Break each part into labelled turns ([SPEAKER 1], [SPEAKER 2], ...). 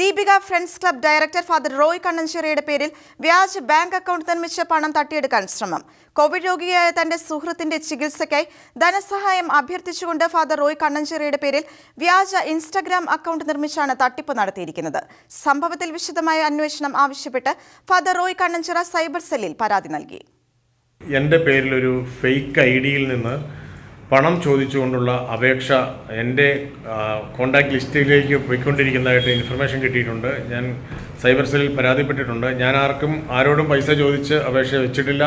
[SPEAKER 1] Deepika friends club director father Roy കണ്ണഞ്ചേരിയുടെ പേരിൽ വ്യാജ് bank account നിർമ്മിച്ച പണം തട്ടിയെടുക്കാൻ ശ്രമം. കോവിഡ് രോഗിയായ തന്റെ സുഹൃത്തിന്റെ ചികിത്സയ്ക്കായി ധനസഹായം അഭ്യർത്ഥിച്ചുകൊണ്ട് ഫാദർ റോയ് കണ്ണഞ്ചേരിയുടെ പേരിൽ വ്യാജ ഇൻസ്റ്റഗ്രാം അക്കൗണ്ട് നിർമ്മിച്ചാണ് തട്ടിപ്പ് നടത്തിയിരിക്കുന്നത്. സംഭവത്തിൽ വിശദമായ അന്വേഷണം ആവശ്യപ്പെട്ട് ഫാദർ റോയ് കണ്ണഞ്ചിറ സൈബർ സെല്ലിൽ പരാതി നൽകി.
[SPEAKER 2] എന്റെ ഒരു ഫേക്ക് ഐ ഡിയിൽ നിന്ന് പണം ചോദിച്ചുകൊണ്ടുള്ള അപേക്ഷ എന്റെ കോണ്ടാക്ട് ലിസ്റ്റിലേക്ക് പോയിക്കൊണ്ടിരിക്കുന്നതായിട്ട് ഇൻഫർമേഷൻ കിട്ടിയിട്ടുണ്ട്. ഞാൻ സൈബർ സെല്ലിൽ പരാതിപ്പെട്ടിട്ടുണ്ട്. ഞാൻ ആർക്കും ആരോടും പൈസ ചോദിച്ച് അപേക്ഷ വെച്ചിട്ടില്ല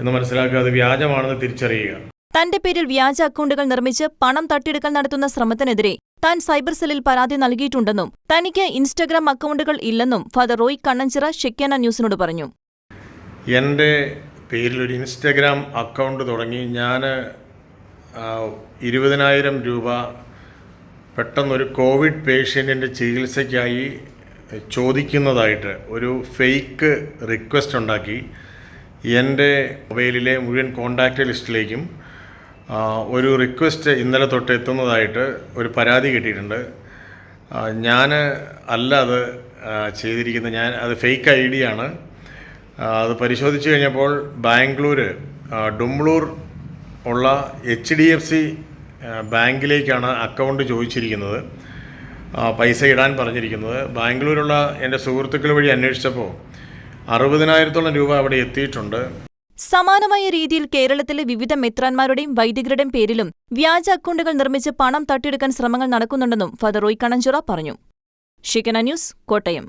[SPEAKER 2] എന്ന് മനസ്സിലാക്കുക. അത് വ്യാജമാണെന്ന് തിരിച്ചറിയുക.
[SPEAKER 3] തന്റെ പേരിൽ വ്യാജ അക്കൗണ്ടുകൾ നിർമ്മിച്ച് പണം തട്ടിയെടുക്കൽ നടത്തുന്ന ശ്രമത്തിനെതിരെ താൻ സൈബർ സെല്ലിൽ പരാതി നൽകിയിട്ടുണ്ടെന്നും തനിക്ക് ഇൻസ്റ്റഗ്രാം അക്കൗണ്ടുകൾ ഇല്ലെന്നും ഫാദർ റോയ് കണ്ണഞ്ചിറ ഷെക്യാന ന്യൂസിനോട് പറഞ്ഞു.
[SPEAKER 2] എന്റെ ഒരു ഇൻസ്റ്റഗ്രാം അക്കൗണ്ട് തുടങ്ങി. ഞാൻ ഇരുപതിനായിരം രൂപ പെട്ടെന്നൊരു കോവിഡ് പേഷ്യന്റിന്റെ ചികിത്സയ്ക്കായി ചോദിക്കുന്നതായിട്ട് ഒരു ഫേക്ക് റിക്വസ്റ്റ് ഉണ്ടാക്കി. എന്റെ മൊബൈലിലെ മുഴുവൻ കോണ്ടാക്റ്റ് ലിസ്റ്റിലേക്കും ഒരു റിക്വസ്റ്റ് ഇന്നലെ തൊട്ട് എത്തുന്നതായിട്ട് ഒരു പരാതി കിട്ടിയിട്ടുണ്ട്. ഞാൻ അല്ല അത് ചെയ്തിരിക്കുന്നത്. ഞാൻ അത് ഫേക്ക് ഐ ആണ്. അത് പരിശോധിച്ച് കഴിഞ്ഞപ്പോൾ ബാംഗ്ലൂർ ഡുംബ്ലൂർ ഉള്ള എച്ച് ഡി എഫ് സി ബാങ്കിലേക്കാണ് അക്കൗണ്ട് ചോദിച്ചിരിക്കുന്നത്. പൈസ ഇടാൻ പറഞ്ഞിരിക്കുന്നത്. ബാംഗ്ലൂരുള്ള എന്റെ സുഹൃത്തുക്കൾ വഴി അന്വേഷിച്ചപ്പോൾ അറുപതിനായിരത്തോളം രൂപ അവിടെ എത്തിയിട്ടുണ്ട്.
[SPEAKER 3] സമാനമായ രീതിയിൽ കേരളത്തിലെ വിവിധ മെത്രാന്മാരുടെയും വൈദികരുടെയും പേരിലും വ്യാജ അക്കൗണ്ടുകൾ നിർമ്മിച്ച് പണം തട്ടിയെടുക്കാൻ ശ്രമങ്ങൾ നടക്കുന്നുണ്ടെന്നും ഫാദർ റോയ് കണഞ്ചുറ പറഞ്ഞു. ഷിക്കന ന്യൂസ് കോട്ടയം.